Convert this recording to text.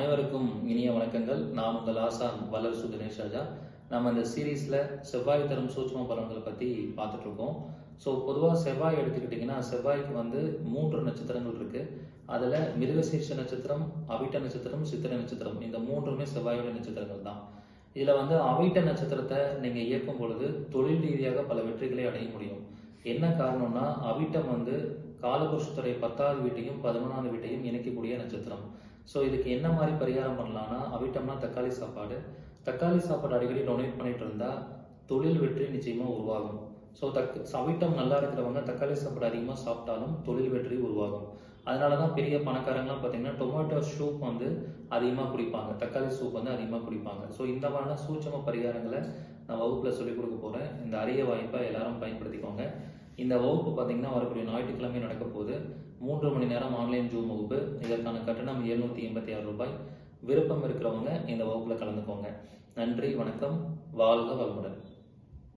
அனைவருக்கும் இனிய வணக்கங்கள். நான் உங்கள் ஆசான் வல்லரசு கணேஷ் ராஜா. நம்ம இந்த சீரீஸில் செவ்வாய் தரும் சூட்சம பலன்களை பற்றி பார்த்துட்ருக்கோம். ஸோ பொதுவாக செவ்வாய் எடுத்துக்கிட்டிங்கன்னா செவ்வாய்க்கு வந்து மூன்று நட்சத்திரங்கள் இருக்குது அதில் மிருகசீர்ஷ நட்சத்திரம் அவிட்ட நட்சத்திரம் சித்திரை நட்சத்திரம். இந்த மூன்றுமே செவ்வாயோட நட்சத்திரங்கள் தான். இதில் வந்து அவிட்ட நட்சத்திரத்தை நீங்கள் இயக்கும் பொழுது தொழில் ரீதியாக பல வெற்றிகளை அடைய முடியும். என்ன காரணம்னா அவிட்டம் வந்து காலபுருஷத்துடைய பத்தாவது வீட்டையும் பதினொன்றாவது வீட்டையும் இணைக்கக்கூடிய நட்சத்திரம். ஸோ இதுக்கு என்ன மாதிரி பரிகாரம் பண்ணலான்னா அவிட்டம்னா தக்காளி சாப்பாடு. தக்காளி சாப்பாடு அடிக்கடி டொனேட் பண்ணிட்டு இருந்தா தொழில் வெற்றி நிச்சயமா உருவாகும். ஸோ தக் சவிட்டம் நல்லா இருக்கிறவங்க தக்காளி சாப்பாடு அதிகமாக சாப்பிட்டாலும் தொழில் வெற்றி உருவாகும். அதனால தான் பெரிய பணக்காரங்களாம் பார்த்தீங்கன்னா டொமேட்டோ சூப் வந்து அதிகமாக குடிப்பாங்க. தக்காளி சூப் வந்து அதிகமாக குடிப்பாங்க. ஸோ இந்த மாதிரியான சூட்சம பரிகாரங்களை நான் வகுப்பில் சொல்லிக் கொடுக்க போகிறேன் இந்த அரிய வாய்ப்பை எல்லாரும் பயன்படுத்திக்கோங்க. இந்த வகுப்பு பார்த்தீங்கன்னா வரக்கூடிய ஞாயிற்றுக்கிழமை நடக்க போகுது. மூன்று மணி நேரம் ஆன்லைன் ஜூம் வகுப்பு இதற்கான கட்டணம் எழுநூற்றி எண்பத்தி ஆறு ரூபாய். விருப்பம் இருக்கிறவங்க இந்த வகுப்பில் கலந்துக்கோங்க. நன்றி வணக்கம். வாழ்க வளமுடன்.